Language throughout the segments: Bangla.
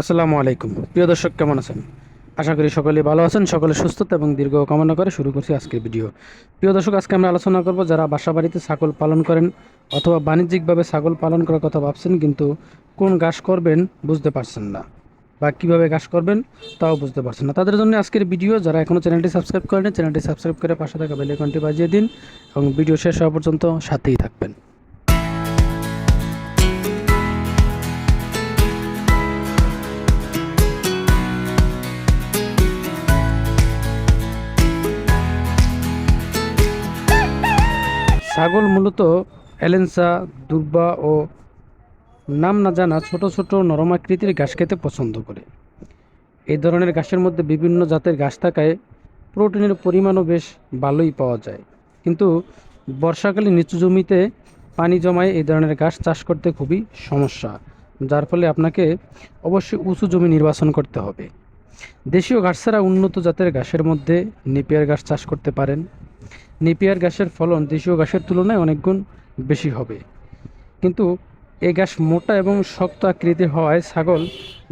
আসসালামু আলাইকুম। প্রিয় দর্শক, কেমন আছেন? আশা করি সকলে ভালো আছেন, সকলে সুস্থতা এবং দীর্ঘ কামনা করে শুরু করছি আজকের ভিডিও। প্রিয় দর্শক, আজকে আমরা আলোচনা করব যারা বাসা বাড়িতে ছাগল পালন করেন অথবা বাণিজ্যিকভাবে ছাগল পালন করার কথা ভাবছেন, কিন্তু কোন ঘাস করবেন বুঝতে পারছেন না বা কীভাবে ঘাস করবেন তাও বুঝতে পারছেন না। তাদের জন্য আজকের ভিডিও, যারা এখনও চ্যানেলটি সাবস্ক্রাইব করেন চ্যানেলটি সাবস্ক্রাইব করে পাশে থাকা বেল আইকনটি বাজিয়ে দিন এবং ভিডিও শেষ হওয়া পর্যন্ত সাথেই থাকবেন। ছাগল মূলত এলেন্সা, দুর্বা ও নাম না জানা ছোট ছোট নরম আকৃতির ঘাস খেতে পছন্দ করে। এই ধরনের ঘাসের মধ্যে বিভিন্ন জাতের ঘাস থাকায় প্রোটিনের পরিমাণও বেশ ভালোই পাওয়া যায়। কিন্তু বর্ষাকালে নিচু জমিতে পানি জমায় এই ধরনের ঘাস চাষ করতে খুবই সমস্যা, যার ফলে আপনাকে অবশ্যই উঁচু জমি নির্বাচন করতে হবে। দেশীয় ঘাস ছাড়া উন্নত জাতের ঘাসের মধ্যে নেপিয়ার ঘাস চাষ করতে পারেন। নেপিয়ার ঘাসের ফলন দেশীয় ঘাসের তুলনায় অনেক গুণ বেশি হবে। কিন্তু এই ঘাস মোটা এবং শক্ত আকৃতি হওয়ায় ছাগল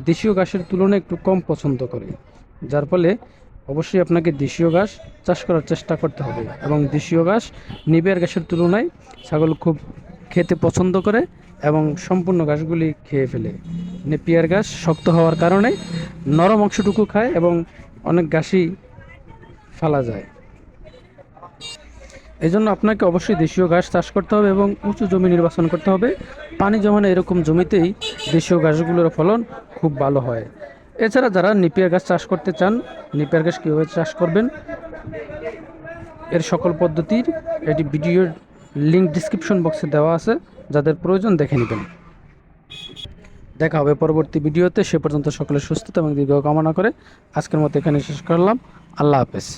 দেশীয় ঘাসের তুলনায় একটু কম পছন্দ করে। যার ফলে অবশ্যই আপনাকে দেশীয় ঘাস চাষ করার চেষ্টা করতে হবে এবং দেশীয় ঘাস নিবিয়ার ঘাসের তুলনায় ছাগল খুব খেতে পছন্দ করে এবং সম্পূর্ণ ঘাসগুলি খেয়ে ফেলে। নেপিয়ার ঘাস শক্ত হওয়ার কারণে নরম অংশটুকু খায় এবং অনেক ঘাসই ফেলা যায়। এই জন্য আপনাকে অবশ্যই দেশীয় ঘাস চাষ করতে হবে এবং উঁচু জমি নির্বাচন করতে হবে। পানি জমানো এরকম জমিতেই দেশীয় ঘাসগুলোর ফলন খুব ভালো হয়। এছাড়া যারা নিপিয়ার গাছ চাষ করতে চান, নিপিয়ার গাছ কীভাবে চাষ করবেন, এর সকল পদ্ধতির এটি ভিডিওর লিঙ্ক ডিসক্রিপশন বক্সে দেওয়া আছে, যাদের প্রয়োজন দেখে নেবেন। দেখা হবে পরবর্তী ভিডিওতে। সে পর্যন্ত সকলের সুস্থতা এবং দীর্ঘ কামনা করে আজকের মতো এখানে শেষ করলাম। আল্লাহ হাফেজ।